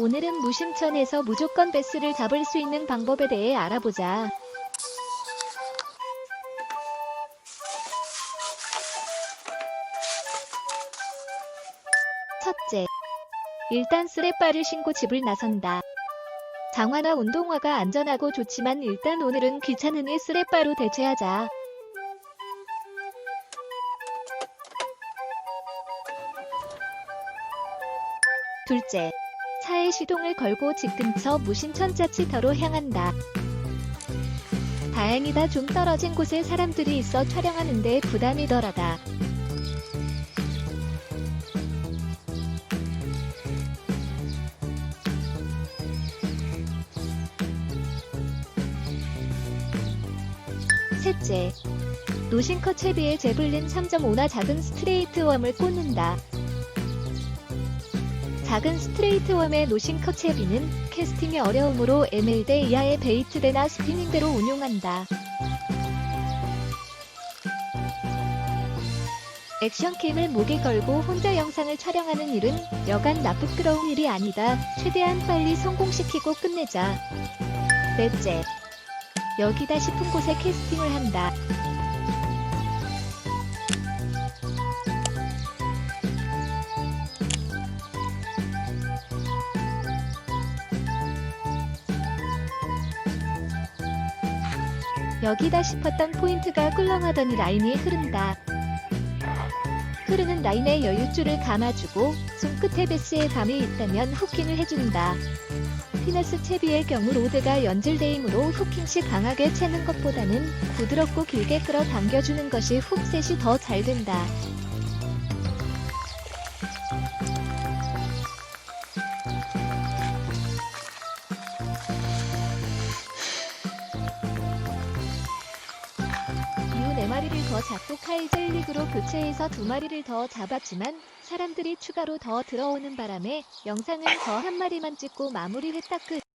오늘은 무심천에서 무조건 베스를 잡을 수 있는 방법에 대해 알아보자. 첫째, 일단 쓰레빠를 신고 집을 나선다. 장화나 운동화가 안전하고 좋지만 일단 오늘은 귀찮으니 쓰레빠로 대체하자. 둘째, 차에 시동을 걸고 집 근처 무심천 자치터로 향한다. 다행이다 좀 떨어진 곳에 사람들이 있어 촬영하는데 부담이 덜하다. 셋째, 노신커 채비에 제블린 3.5나 작은 스트레이트 웜을 꽂는다. 작은 스트레이트 웜의 노신커 채비는 캐스팅이 어려우므로 ML대 이하의 베이트대나 스피닝대로 운용한다. 액션캠을 목에 걸고 혼자 영상을 촬영하는 일은 여간 나쁘끄러운 일이 아니다. 최대한 빨리 성공시키고 끝내자. 넷째, 여기다 싶은 곳에 캐스팅을 한다. 여기다 싶었던 포인트가 꿀렁하더니 라인이 흐른다. 흐르는 라인에 여유줄을 감아주고 손끝에 베스의 감이 있다면 후킹을 해준다. 피너스 채비의 경우 로드가 연질대이므로 후킹 시 강하게 채는 것보다는 부드럽고 길게 끌어 당겨주는 것이 훅셋이 더 잘 된다. 마리를 더 잡고 카이젤릭으로 교체해서 두 마리를 더 잡았지만 사람들이 추가로 더 들어오는 바람에 영상은 더 한 마리만 찍고 마무리했다 끝.